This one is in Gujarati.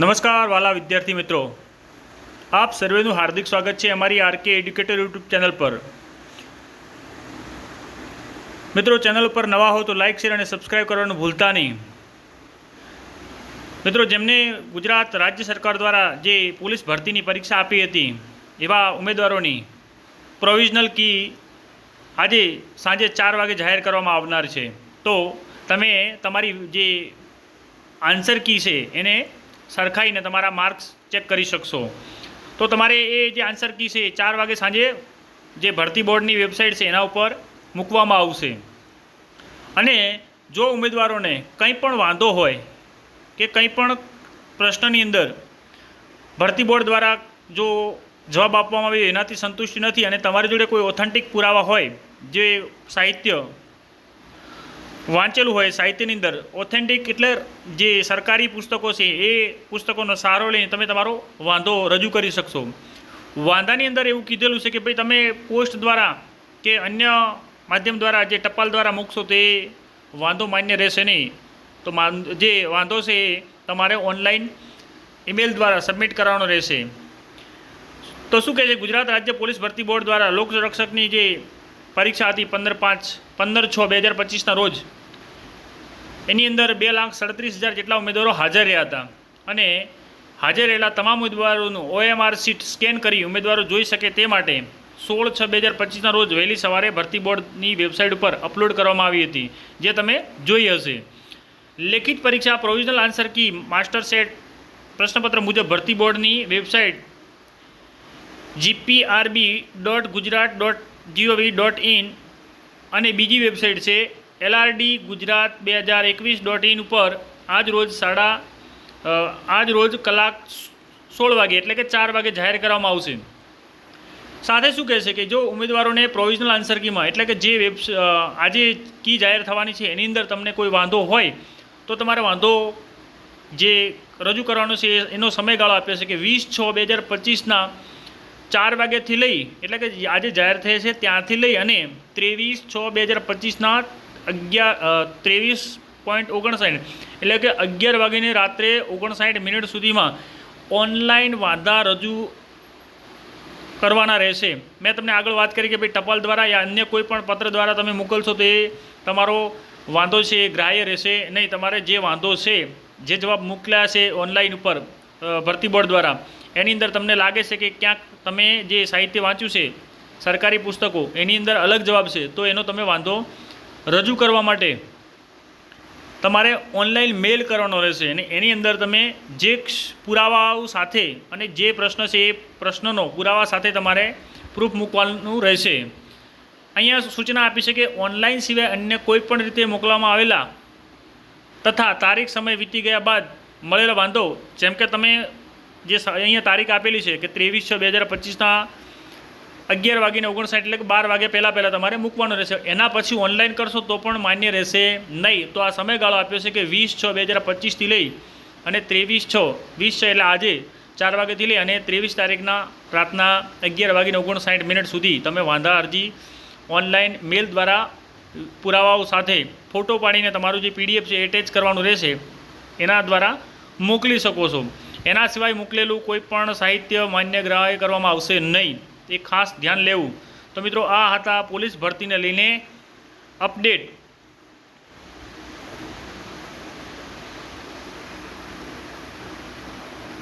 નમસ્કાર વાલા વિદ્યાર્થી મિત્રો. આપ સર્વેનું હાર્દિક સ્વાગત છે અમારી આરકે એડ્યુકેટર યુટ્યુબ ચેનલ પર. મિત્રો, ચેનલ પર નવા હો તો લાઇક શેર અને સબસ્ક્રાઇબ કરવાનું ભૂલતા નહીં. મિત્રો, જેમને ગુજરાત રાજ્ય સરકાર દ્વારા જે પોલીસ ભરતીની પરીક્ષા આપી હતી, એવા ઉમેદવારોની પ્રોવિઝનલ કી આજે સાંજે ચાર વાગે જાહેર કરવામાં આવનાર છે. તો તમે તમારી જે આન્સર કી છે, એને સરખાઈને તમારા માર્ક્સ ચેક કરી શકશો. તો તમારે એ જે આન્સર કી છે, એ ચાર વાગે સાંજે જે ભરતી બોર્ડની વેબસાઇટ છે, એના ઉપર મૂકવામાં આવશે. અને જો ઉમેદવારોને કંઈ પણ વાંધો હોય કે કંઈ પણ પ્રશ્નની અંદર ભરતી બોર્ડ દ્વારા જો જવાબ આપવામાં આવે એનાથી સંતુષ્ટિ નથી અને તમારી જોડે કોઈ ઓથેન્ટિક પુરાવા હોય, જે સાહિત્ય વાંચેલું હોય સાહિત્યની અંદર. ઓથેન્ટિક એટલે જે સરકારી પુસ્તકો છે, એ પુસ્તકોનો સહારો લઈને તમે તમારો વાંધો રજૂ કરી શકશો. વાંધાની અંદર એવું કીધેલું છે કે ભાઈ તમે પોસ્ટ દ્વારા કે અન્ય માધ્યમ દ્વારા જે ટપાલ દ્વારા મૂકશો તે વાંધો માન્ય રહેશે નહીં. તો જે વાંધો છે એ તમારે ઓનલાઈન ઈમેલ દ્વારા સબમિટ કરવાનો રહેશે. તો શું કહે છે? ગુજરાત રાજ્ય પોલીસ ભરતી બોર્ડ દ્વારા લોકરક્ષકની જે પરીક્ષા હતી પંદર પાંચ, પંદર છ બે હજાર પચીસના રોજ. એની અંદર બે લાખ સડત્રીસ હજાર જેટલા ઉમેદવારો હાજર રહ્યા હતા. અને હાજર રહેલા તમામ ઉમેદવારોનું ઓએમઆર સીટ સ્કેન કરી ઉમેદવારો જોઈ શકે તે માટે સોળ છ બે હજાર પચીસના રોજ વહેલી સવારે ભરતી બોર્ડની વેબસાઇટ ઉપર અપલોડ કરવામાં આવી હતી, જે તમે જોઈ હશે. લેખિત પરીક્ષા provisional answer key master set પ્રશ્નપત્ર મુજબ ભરતી બોર્ડની website GPRB dot Gujarat dot GOV dot in અને બીજી વેબસાઇટ છે એલઆરડી ગુજરાત બે હજાર એકવીસ ડોટ ઇન ઉપર આજ રોજ સાડા આજ રોજ કલાક સોળ વાગે એટલે કે ચાર વાગે જાહેર કરવામાં આવશે. સાથે શું કહે છે કે જો ઉમેદવારોને પ્રોવિઝનલ આન્સર કીમાં એટલે કે જે વેબ આજે કી જાહેર થવાની છે એની અંદર તમને કોઈ વાંધો હોય તો તમારે વાંધો જે રજૂ કરવાનો છે એનો સમયગાળો આપ્યો છે કે વીસ છ બે હજાર પચીસના ચાર વાગ્યાથી લઈ, એટલે કે આજે જાહેર થયે છે ત્યાંથી લઈ અને ત્રેવીસ છ બે હજાર પચીસના અગિયાર ત્રેવીસ પોઈન્ટ ઓગણસાઠ, એટલે કે અગિયાર વાગીને રાત્રે ઓગણસાઠ મિનિટ સુધીમાં ઓનલાઈન વાંધા રજૂ કરવાના રહેશે. મેં તમને આગળ વાત કરી કે ભાઈ ટપાલ દ્વારા યા અન્ય કોઈ પણ પત્ર દ્વારા તમે મોકલશો તો એ તમારો વાંધો છે, એ ગ્રાહ્ય રહેશે. નહીં, તમારે જે વાંધો છે, જે જવાબ મોકલ્યા છે ઓનલાઈન ઉપર ભરતી બોર્ડ દ્વારા એની અંદર તમને લાગે છે કે ક્યાંક તમે જે સાહિત્ય વાંચ્યું છે, સરકારી પુસ્તકો, એની અંદર અલગ જવાબ છે, તો એનો તમે વાંધો રજૂ કરવા માટે તમારે ઓનલાઈન મેલ કરવાનો રહેશે અને એની અંદર તમે જે પુરાવાઓ સાથે અને જે પ્રશ્ન છે એ પ્રશ્નનો પુરાવા સાથે તમારે પ્રૂફ મૂકવાનું રહેશે. અહીંયા સૂચના આપી છે કે ઓનલાઈન સિવાય અન્ય કોઈ પણ રીતે મોકલવામાં આવેલા તથા તારીખ, સમય વીતી ગયા બાદ મળેલો વાંધો, જેમ કે તમે જે અહીંયા તારીખ આપેલી છે કે ત્રેવીસ છ બે હજાર પચીસના અગિયાર વાગીને ઓગણસાઠ એટલે કે બાર વાગે પહેલાં પહેલાં તમારે મૂકવાનું રહેશે. એના પછી ઓનલાઈન કરશો તો પણ માન્ય રહેશે નહીં. તો આ સમયગાળો આપ્યો છે કે વીસ છ બે હજાર પચીસથી લઈ અને ત્રેવીસ છ, વીસ છ એટલે આજે ચાર વાગ્યાથી લઈ અને ત્રેવીસ તારીખના રાતના અગિયાર વાગીને ઓગણસાઠ મિનિટ સુધી તમે વાંધા અરજી ઓનલાઈન મેલ દ્વારા પુરાવાઓ સાથે ફોટો પાડીને તમારું જે પીડીએફ છે એટેચ કરવાનું રહેશે. એના દ્વારા મોકલી શકો છો. એના સિવાય મોકલેલું કોઈ પણ સાહિત્ય માન્ય ગ્રાહ્ય કરવામાં આવશે નહીં. એ ખાસ ધ્યાન લેવું. તો મિત્રો, આ હતા પોલીસ ભરતીને લઈને અપડેટ